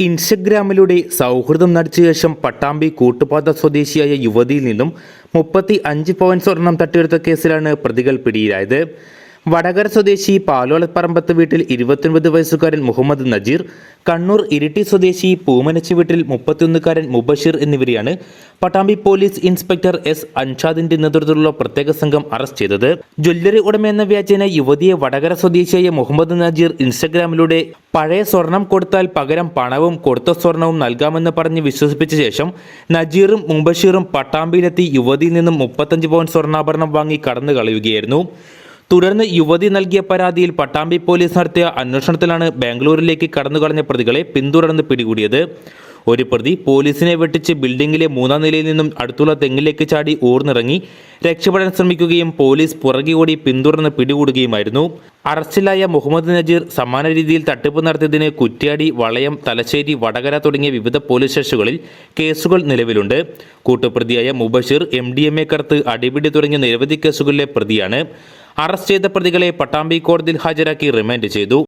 ഇൻസ്റ്റഗ്രാമിലൂടെ സൗഹൃദം നടിച്ച ശേഷം പട്ടാമ്പി കൂട്ടുപാത സ്വദേശിയായ യുവതിയിൽ നിന്നും മുപ്പത്തി അഞ്ച് പവൻ സ്വർണം തട്ടിയെടുത്ത കേസിലാണ് പ്രതികൾ പിടിയിലായത്. വടകര സ്വദേശി പാലോളപ്പറമ്പത്ത് വീട്ടിൽ ഇരുപത്തൊൻപത് വയസ്സുകാരൻ മുഹമ്മദ് നജീർ കണ്ണൂർ ഇരിട്ടി സ്വദേശി പൂമനച്ചി വീട്ടിൽ മുപ്പത്തിയൊന്നുകാരൻ മുബഷീർ എന്നിവരെയാണ് പട്ടാമ്പി പോലീസ് ഇൻസ്പെക്ടർ എസ് അൻഷാദിന്റെ നേതൃത്വത്തിലുള്ള പ്രത്യേക സംഘം അറസ്റ്റ് ചെയ്തത്. ജ്വല്ലറി ഉടമയെന്ന വ്യാജേന യുവതിയെ വടകര സ്വദേശിയായ മുഹമ്മദ് നജീർ ഇൻസ്റ്റഗ്രാമിലൂടെ പഴയ സ്വർണം കൊടുത്താൽ പകരം പണവും കൊടുത്ത സ്വർണവും നൽകാമെന്ന് പറഞ്ഞ് വിശ്വസിപ്പിച്ച ശേഷം നജീറും മുബഷീറും പട്ടാമ്പിയിലെത്തി യുവതിയിൽ നിന്നും മുപ്പത്തഞ്ച് പവൻ സ്വർണാഭരണം വാങ്ങി കടന്നു കളയുകയായിരുന്നു തുടർന്ന് യുവതി നൽകിയ പരാതിയിൽ പട്ടാമ്പി പോലീസ് നടത്തിയ അന്വേഷണത്തിലാണ് ബാംഗ്ലൂരിലേക്ക് കടന്നുകളഞ്ഞ പ്രതികളെ പിന്തുടർന്ന് പിടികൂടിയത്. ഒരു പ്രതി പോലീസിനെ വെട്ടിച്ച് ബിൽഡിംഗിലെ മൂന്നാം നിലയിൽ നിന്നും അടുത്തുള്ള തെങ്ങിലേക്ക് ചാടി ഊർന്നിറങ്ങി രക്ഷപ്പെടാൻ ശ്രമിക്കുകയും പോലീസ് പുറകെ ഓടി പിന്തുടർന്ന് പിടികൂടുകയുമായിരുന്നു. അറസ്റ്റിലായ മുഹമ്മദ് നജീർ സമാന രീതിയിൽ തട്ടിപ്പ് നടത്തിയതിന് കുറ്റ്യാടി വളയം തലശ്ശേരി വടകര തുടങ്ങിയ വിവിധ പോലീസ് സ്റ്റേഷനുകളിൽ കേസുകൾ നിലവിലുണ്ട്. കൂട്ടുപ്രതിയായ Mubasheer M D M A കറുത്ത് അടിപിടി തുടങ്ങിയ നിരവധി കേസുകളിലെ പ്രതിയാണ്. അറസ്റ്റ് ചെയ്ത പ്രതികളെ പട്ടാമ്പി കോടതിയിൽ ഹാജരാക്കി റിമാൻഡ് ചെയ്തു.